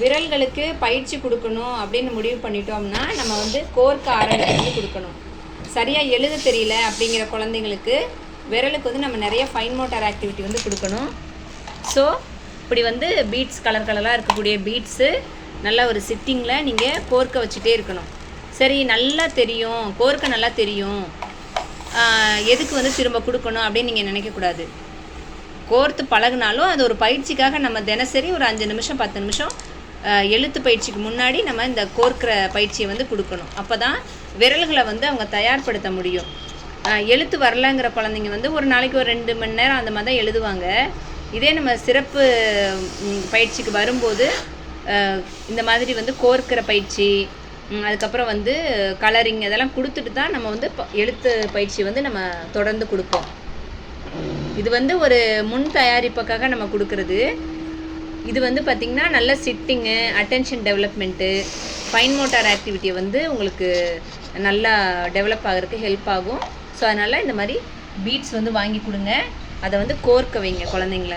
விரல்களுக்கு பயிற்சி கொடுக்கணும் அப்படின்னு முடிவு பண்ணிட்டோம்னா நம்ம வந்து கோர்க்க ஆரம்பிச்சு வந்து கொடுக்கணும். சரியாக எழுத தெரியல அப்படிங்கிற குழந்தைங்களுக்கு விரலுக்கு வந்து நம்ம நிறைய ஃபைன் மோட்டார் ஆக்டிவிட்டி வந்து கொடுக்கணும். ஸோ இப்படி வந்து பீட்ஸ் கலர் கலராக இருக்கக்கூடிய பீட்ஸு நல்ல ஒரு சிட்டிங்கில் நீங்கள் கோர்க்க வச்சுட்டே இருக்கணும். சரி நல்லா தெரியும் கோர்க்க நல்லா தெரியும். எதுக்கு வந்து திரும்ப கொடுக்கணும் அப்படின்னு நீங்கள் நினைக்கக்கூடாது. கோர்த்து பழகுனாலும் அது ஒரு பயிற்சிக்காக நம்ம தினசரி ஒரு அஞ்சு நிமிஷம் பத்து நிமிஷம் எழுத்து பயிற்சிக்கு முன்னாடி நம்ம இந்த கோர்க்கிற பயிற்சியை வந்து கொடுக்கணும். அப்போ தான் விரல்களை வந்து அவங்க தயார்படுத்த முடியும். எழுத்து வரலங்கிற குழந்தைங்க வந்து ஒரு நாளைக்கு ஒரு ரெண்டு மணி நேரம் அந்த மாதிரி தான் எழுதுவாங்க. இதே நம்ம சிறப்பு பயிற்சிக்கு வரும்போது இந்த மாதிரி வந்து கோர்க்கிற பயிற்சி அதுக்கப்புறம் வந்து கலரிங் இதெல்லாம் கொடுத்துட்டு தான் நம்ம வந்து ப- எழுத்து பயிற்சி வந்து நம்ம தொடர்ந்து கொடுப்போம். இது வந்து ஒரு முன் தயாரிப்புக்காக நம்ம கொடுக்கறது. இது வந்து பார்த்திங்கன்னா நல்ல sitting attention development fine motor ஆக்டிவிட்டியை வந்து உங்களுக்கு நல்லா டெவலப் ஆகிறதுக்கு ஹெல்ப் ஆகும். ஸோ அதனால் இந்த மாதிரி பீட்ஸ் வந்து வாங்கி கொடுங்க. அதை வந்து கோர்க்க வைங்க குழந்தைங்கள.